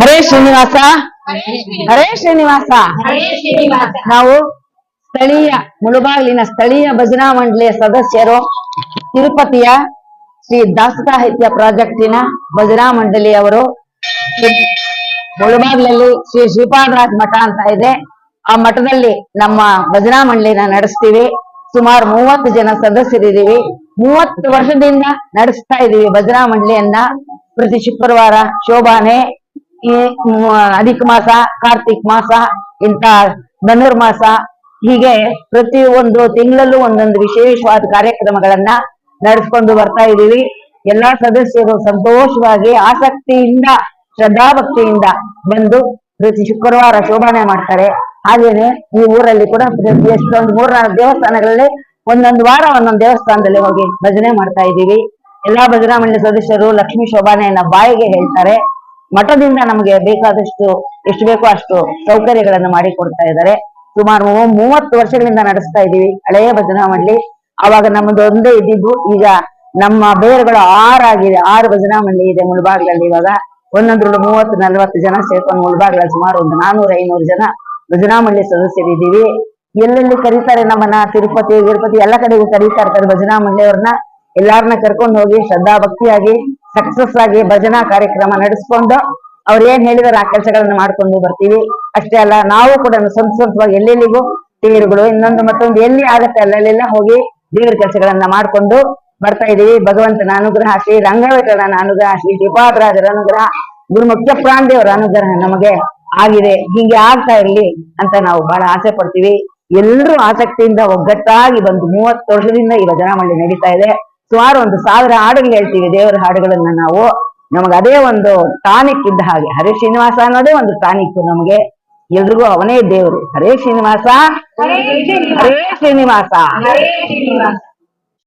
ಹರೇ ಶ್ರೀನಿವಾಸ. ಹರೇ ಶ್ರೀನಿವಾಸ. ನಾವು ಸ್ಥಳೀಯ ಮುಳುಬಾಗಿಲಿನ ಸ್ಥಳೀಯ ಭಜನಾ ಮಂಡಳಿಯ ಸದಸ್ಯರು ತಿರುಪತಿಯ ಶ್ರೀ ದಾಸ ಸಾಹಿತ್ಯ ಪ್ರಾಜೆಕ್ಟಿನ ಭಜನಾ ಮಂಡಳಿಯವರು ಮುಳುಬಾಗಿಲಲ್ಲಿ ಶ್ರೀ ಶ್ರೀಪಾದರಾಜ್ ಮಠ ಅಂತ ಇದೆ. ಆ ಮಠದಲ್ಲಿ ನಮ್ಮ ಭಜನಾ ಮಂಡಳಿನ ನಡೆಸ್ತೀವಿ. ಸುಮಾರು ಮೂವತ್ತು ಜನ ಸದಸ್ಯರಿದ್ದೀವಿ. ಮೂವತ್ತು ವರ್ಷದಿಂದ ನಡೆಸ್ತಾ ಇದೀವಿ ಭಜನಾ ಮಂಡಳಿಯನ್ನ. ಪ್ರತಿ ಶುಕ್ರವಾರ ಶೋಭಾನೆ, ಈ ಅಧಿಕ ಮಾಸ, ಕಾರ್ತಿಕ್ ಮಾಸ ಇಂತ ಧನುರ್ಮಾಸ ಹೀಗೆ ಪ್ರತಿ ಒಂದು ತಿಂಗಳಲ್ಲೂ ಒಂದೊಂದು ವಿಶೇಷವಾದ ಕಾರ್ಯಕ್ರಮಗಳನ್ನ ನಡೆಸ್ಕೊಂಡು ಬರ್ತಾ ಇದೀವಿ ಎಲ್ಲಾ ಸದಸ್ಯರು ಸಂತೋಷವಾಗಿ, ಆಸಕ್ತಿಯಿಂದ, ಶ್ರದ್ಧಾಭಕ್ತಿಯಿಂದ ಬಂದು ಪ್ರತಿ ಶುಕ್ರವಾರ ಶೋಭಾನೆ ಮಾಡ್ತಾರೆ. ಹಾಗೇನೆ ಈ ಊರಲ್ಲಿ ಕೂಡ ಎಷ್ಟೊಂದು ಮೂರ್ನಾಲ್ಕು ದೇವಸ್ಥಾನಗಳಲ್ಲಿ ಒಂದೊಂದು ವಾರ ಒಂದೊಂದು ದೇವಸ್ಥಾನದಲ್ಲಿ ಹೋಗಿ ಭಜನೆ ಮಾಡ್ತಾ ಇದ್ದೀವಿ. ಎಲ್ಲಾ ಮಂಡಳಿ ಸದಸ್ಯರು ಲಕ್ಷ್ಮಿ ಶೋಭಾನೆಯನ್ನ ಬಾಯಿಗೆ ಹೇಳ್ತಾರೆ. ಮಠದಿಂದ ನಮಗೆ ಬೇಕಾದಷ್ಟು ಎಷ್ಟು ಬೇಕೋ ಅಷ್ಟು ಸೌಕರ್ಯಗಳನ್ನು ಮಾಡಿಕೊಡ್ತಾ ಇದ್ದಾರೆ. ಸುಮಾರು ಮೂವತ್ತು ವರ್ಷಗಳಿಂದ ನಡೆಸ್ತಾ ಇದೀವಿ ಹಳೆಯ ಭಜನಾ ಮಂಡಳಿ. ಅವಾಗ ನಮ್ಮದು ಒಂದೇ ಇದ್ದಿದ್ದು, ಈಗ ನಮ್ಮ ಬೇರುಗಳು ಆರಾಗಿದೆ ಆರು ಭಜನಾ ಮಂಡಳಿ ಇದೆ ಮುಳ್ಬಾಗ್ಲಲ್ಲಿ ಇವಾಗ. ಒಂದೊಂದ್ರಲ್ಲಿ ಮೂವತ್ತು, ನಲ್ವತ್ತು ಜನ ಸೇರ್ಕೊಂಡು ಮುಳ್ಬಾಗ್ಲಲ್ಲಿ ಸುಮಾರು ಒಂದು ನಾನೂರ, ಐನೂರು ಜನ ಭಜನಾ ಮಂಡಳಿ ಸದಸ್ಯರಿದ್ದೀವಿ ಎಲ್ಲೆಲ್ಲಿ ಕರೀತಾರೆ ನಮ್ಮನ್ನ, ತಿರುಪತಿ ತಿರುಪತಿ ಎಲ್ಲ ಕಡೆಗೂ ಕರೀತಾ ಇರ್ತಾರೆ ಭಜನಾ ಮಂಡಳಿಯವ್ರನ್ನ. ಎಲ್ಲಾರನ್ನ ಕರ್ಕೊಂಡು ಹೋಗಿ ಶ್ರದ್ಧಾ ಭಕ್ತಿಯಾಗಿ ಸಕ್ಸಸ್ ಆಗಿ ಭಜನಾ ಕಾರ್ಯಕ್ರಮ ನಡೆಸ್ಕೊಂಡು ಅವ್ರು ಏನ್ ಹೇಳಿದಾರೆ ಆ ಕೆಲಸಗಳನ್ನ ಮಾಡ್ಕೊಂಡು ಬರ್ತೀವಿ. ಅಷ್ಟೇ ಅಲ್ಲ, ನಾವು ಕೂಡ ಸ್ವಂತ ಸ್ವಂತವಾಗಿ ಎಲ್ಲೆಲ್ಲಿಗೂ ತೇರುಗಳು ಇನ್ನೊಂದು ಮತ್ತೊಂದು ಎಲ್ಲಿ ಆಗತ್ತೆ ಅಲ್ಲೆಲ್ಲ ಹೋಗಿ ದೇವರ ಕೆಲಸಗಳನ್ನ ಮಾಡ್ಕೊಂಡು ಬರ್ತಾ ಇದೀವಿ. ಭಗವಂತನ ಅನುಗ್ರಹ, ಶ್ರೀ ರಂಗವೇಟನ ಅನುಗ್ರಹ, ಶ್ರೀ ಶ್ರೀಪಾದರಾಜರ ಅನುಗ್ರಹ, ಗುರು ಮುಖ್ಯ ಪ್ರಾಂದೇವರ ಅನುಗ್ರಹ ನಮಗೆ ಆಗಿದೆ. ಹೀಗೆ ಆಗ್ತಾ ಇರ್ಲಿ ಅಂತ ನಾವು ಬಹಳ ಆಸೆ ಪಡ್ತೀವಿ. ಎಲ್ಲರೂ ಆಸಕ್ತಿಯಿಂದ ಒಗ್ಗಟ್ಟಾಗಿ ಬಂದು ಮೂವತ್ತು ವರ್ಷದಿಂದ ಈ ಭಜನಾ ಮಂಡಳಿ ನಡೀತಾ ಇದೆ. ಸುಮಾರು ಒಂದು ಸಾವಿರ ಹಾಡುಗಳು ಹೇಳ್ತೀವಿ ದೇವರ ಹಾಡುಗಳನ್ನ ನಾವು. ನಮಗೆ ಅದೇ ಒಂದು ಟಾನಿಕ್ ಇದ್ದ ಹಾಗೆ. ಹರೇ ಶ್ರೀನಿವಾಸ ಅನ್ನೋದೇ ಒಂದು ಟಾನಿಕ್ ನಮಗೆ. ಎಲ್ರಿಗೂ ಅವನೇ ದೇವರು. ಹರೇ ಶ್ರೀನಿವಾಸ. ಹರೇ ಶ್ರೀನಿವಾಸ. ಹರೇ ಶ್ರೀನಿವಾಸ.